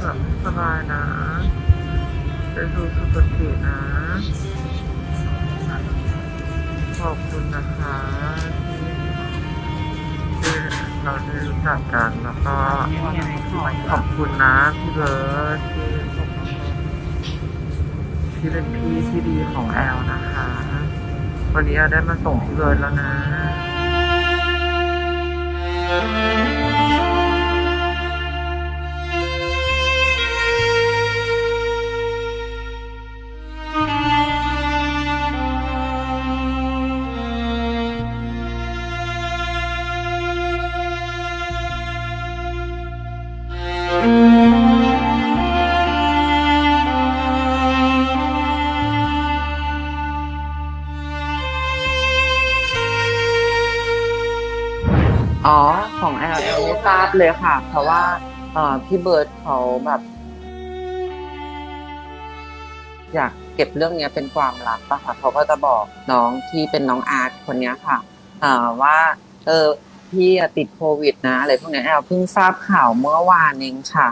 แบบสบายนะเป็นสู่สุขตินะ ขอบคุณนะคะที่เราได้รู้จักกันแล้วก็ขอบคุณนะพี่เบิร์ดที่ที่เป็นพี่ที่ดีของแอลนะคะ วันนี้แอลได้มาส่งพี่เบิร์ดแล้วนะ อ๋อ ของแอลไม่ทราบเลยค่ะ เพราะว่า เอ่อพี่เบิร์ดเขาแบบ อยากเก็บเรื่องเนี้ยเป็นความลับอะค่ะเขาก็จะบอกน้องที่เป็นน้องอาร์ตคนเนี้ยค่ะอ่าว่า เออพี่อะติดโควิดนะอะไรพวกเนี้ยแอลเพิ่งทราบข่าวเมื่อวานเองค่ะ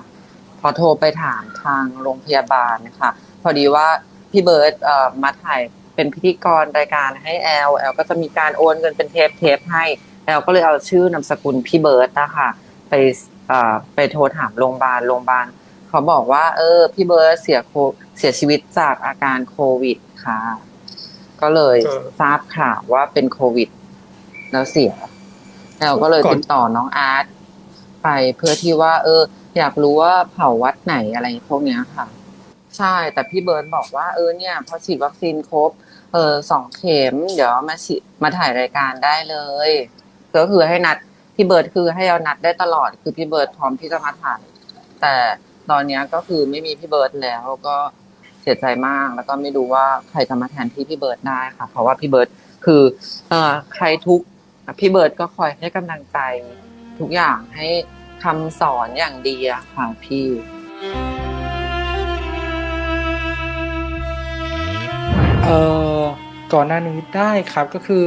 พอโทรไปถามทางโรงพยาบาลนะคะ พอดีว่าพี่เบิร์ดเอ่อมาถ่ายเป็นพิธีกรรายการให้แอลแอลก็จะมีการโอนเงินเป็นเทปเทปให้ แอลก็เลยเอาชื่อนามสกุลพี่เบิร์ดนะคะไปเอ่อไปโทรถามโรงพยาบาลโรงพยาบาลเขาบอกว่า เออ พี่เบิร์ดเสียโคเสียชีวิตจากอาการโควิดค่ะ ก็เลยเออทราบข่าวว่าเป็นโควิด แล้วเสียแล้วก็เลยก่อนติดต่อน้องอาร์ตไปเพื่อที่ว่า เออ อยากรู้ว่าเผาวัดไหนอะไรพวกเนี้ยค่ะ ใช่ แต่พี่เบิร์ดบอกว่าเออเนี่ย พอฉีดวัคซีนครบ เออสองเข็ม เดี๋ยวมาฉีดมาถ่ายรายการได้เลย ก็คือให้นัดพี่เบิร์ดคือให้เรานัดได้ตลอด คือพี่เบิร์ดพร้อมที่จะมาถ่ายแต่ตอนนี้ก็คือไม่มีพี่เบิร์ดแล้วก็เสียใจมาก แล้วก็ไม่รู้ว่าใครจะมาแทนที่พี่เบิร์ดได้ค่ะ เพราะว่าพี่เบิร์ดคือเอ่อใครทุกพี่เบิร์ดก็คอยให้กำลังใจทุกอย่างให้คำสอนอย่างดีอะค่ะพี่เอ่อก่อนหน้านี้ได้ครับก็คือ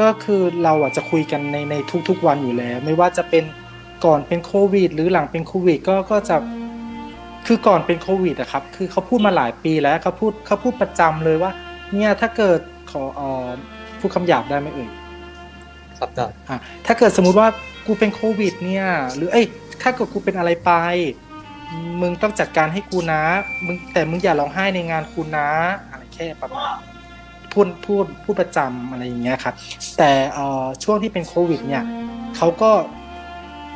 ก็คือเราอะจะคุยกันในในทุกๆวันอยู่แล้ว ไม่ว่าจะเป็นก่อนเป็นโควิด หรือหลังเป็นโควิดก็ก็จะคือก่อนเป็นโควิดอะครับ คือเขาพูดมาหลายปีแล้วเขาพูดเขาพูดประจำเลยว่า เนี่ยถ้าเกิดขอเอ่อพูดคำหยาบได้ไหมเอ่ยครับได้อะถ้าเกิดสมมุติว่ากูเป็นโควิด เนี่ย หรือเอ้ยถ้าเกิดกูเป็นอะไรไป มึงต้องจัดการให้กูนะ มึงแต่มึงอย่าร้องไห้ในงานกูนะ อะไรแค่ประมาณ พูดพูดพูดประจำอะไรอย่างเงี้ยครับแต่ช่วงที่เป็นโควิด เนี่ยเขาก็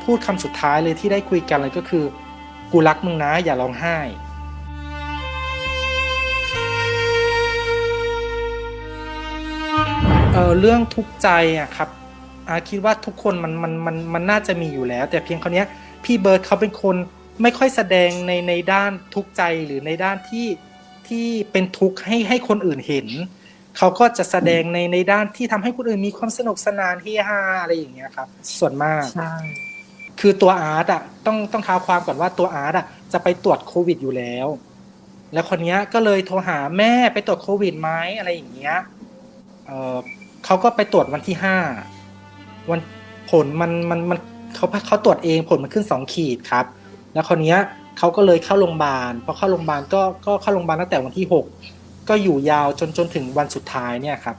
พูดคำสุดท้ายเลยที่ได้คุยกันเลยก็คือ กูรักมึงนะอย่าร้องไห้เออเรื่องทุกข์ใจอะครับอาคิดว่าทุกคนมันมันมันมันน่าจะมีอยู่แล้ว แต่เพียงคราวนี้พี่เบิร์ดเขาเป็นคนไม่ค่อยแสดงในในด้านทุกข์ใจหรือในด้านที่ที่เป็นทุกข์ให้ให้คนอื่นเห็น เขาก็จะแสดงในในด้านที่ทำให้คนอื่นมีความสนุกสนานเฮฮาอะไรอย่างเงี้ยครับ ส่วนมากใช่คือตัวอาร์ตอะต้องต้องท้าความก่อนว่าตัวอาร์ตอะจะไปตรวจโควิดอยู่แล้ว แล้วคนเนี้ยก็เลยโทรหาแม่ไปตรวจโควิดไหมอะไรอย่างเงี้ยเออเขาก็ไปตรวจวันที่ห้าวันผลมันมันมันเขาเขาตรวจเองผลมันขึ้นสองขีดครับ แล้วคนเนี้ยเขาก็เลยเข้าโรงพยาบาลพอเข้าโรงพยาบาลก็ก็เข้าโรงพยาบาลตั้งแต่วันที่หก ก็อยู่ยาวจนจนถึงวันสุดท้ายเนี่ยครับ